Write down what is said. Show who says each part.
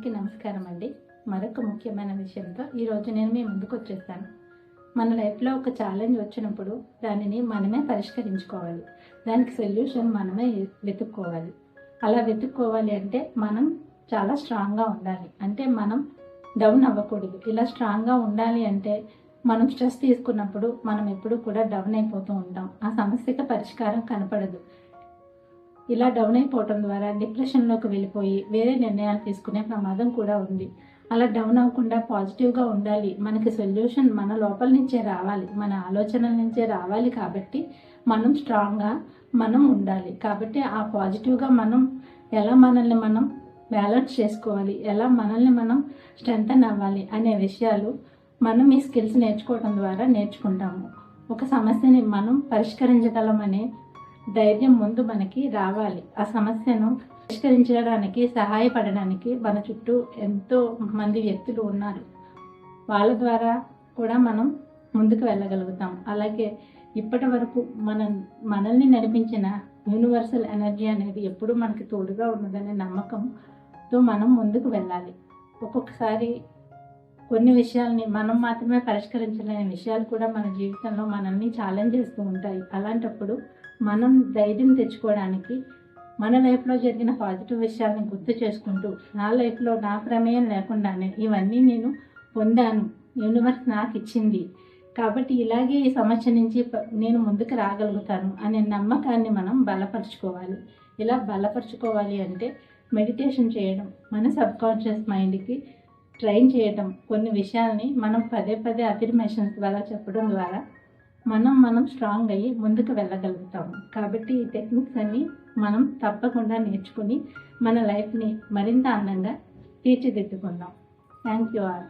Speaker 1: అందరికీ నమస్కారం అండి. మరొక ముఖ్యమైన విషయంతో ఈరోజు నేను మీ ముందుకు వచ్చేసాను మన లైఫ్లో ఒక ఛాలెంజ్ వచ్చినప్పుడు దానిని మనమే పరిష్కరించుకోవాలి. దానికి సొల్యూషన్ మనమే వెతుక్కోవాలి. అలా వెతుక్కోవాలి అంటే మనం చాలా స్ట్రాంగ్గా ఉండాలి. అంటే మనం డౌన్ అవ్వకూడదు. ఇలా స్ట్రాంగ్గా ఉండాలి అంటే మనం స్ట్రెస్ తీసుకున్నప్పుడు మనం ఎప్పుడు కూడా డౌన్ అయిపోతూ ఉంటాం. ఆ సమస్యకి పరిష్కారం కనపడదు. ఇలా డౌన్ అయిపోవటం ద్వారా డిప్రెషన్లోకి వెళ్ళిపోయి వేరే నిర్ణయాలు తీసుకునే ప్రమాదం కూడా ఉంది. అలా డౌన్ అవ్వకుండా పాజిటివ్గా ఉండాలి. మనకి సొల్యూషన్ మన లోపల నుంచే రావాలి. మన ఆలోచనల నుంచే రావాలి కాబట్టి మనం స్ట్రాంగ్గా మనం ఉండాలి. కాబట్టి ఆ పాజిటివ్గా మనం ఎలా మనల్ని మనం బ్యాలెన్స్ చేసుకోవాలి? ఎలా మనల్ని మనం స్ట్రెంగ్తన్ అవ్వాలి అనే విషయాలు మనం ఈ స్కిల్స్ నేర్చుకోవడం ద్వారా నేర్చుకుంటాము. ఒక సమస్యని మనం పరిష్కరించగలమనే ధైర్యం ముందు మనకి రావాలి. ఆ సమస్యను పరిష్కరించడానికి సహాయపడడానికి మన చుట్టూ ఎంతో మంది వ్యక్తులు ఉన్నారు. వాళ్ళ ద్వారా కూడా మనం ముందుకు వెళ్ళగలుగుతాం. అలాగే ఇప్పటి వరకు మన మనల్ని నడిపించిన యూనివర్సల్ ఎనర్జీ అనేది ఎప్పుడూ మనకి తోడుగా ఉన్నదనే నమ్మకంతో మనం ముందుకు వెళ్ళాలి. ఒక్కొక్కసారి కొన్ని విషయాల్ని మనం మాత్రమే పరిష్కరించలేని విషయాలు కూడా మన జీవితంలో మనల్ని ఛాలెంజ్ చేస్తూ ఉంటాయి. అలాంటప్పుడు మనం ధైర్యం తెచ్చుకోవడానికి మన లైఫ్లో జరిగిన పాజిటివ్ విషయాల్ని గుర్తు చేసుకుంటూ నా లైఫ్లో నా ప్రమేయం లేకుండానే ఇవన్నీ నేను పొందాను. యూనివర్స్ నాకు ఇచ్చింది. కాబట్టి ఇలాగే ఈ సమస్య నుంచి ప- నేను ముందుకు రాగలుగుతాను అనే నమ్మకాన్ని మనం బలపరుచుకోవాలి. ఇలా బలపరుచుకోవాలి అంటే మెడిటేషన్ చేయడం మన సబ్ కాన్షియస్ మైండ్కి ట్రైన్ చేయడం కొన్ని విషయాల్ని మనం పదే పదే అఫిర్మేషన్స్ ద్వారా చెప్పడం ద్వారా మనం మనం స్ట్రాంగ్ అయ్యి ముందుకు వెళ్ళగలుగుతాము కాబట్టి ఈ టెక్నిక్స్ అన్నీ మనం తప్పకుండా నేర్చుకుని మన లైఫ్ని మరింత అందంగా తీర్చిదిద్దుకుందాం. Thank you all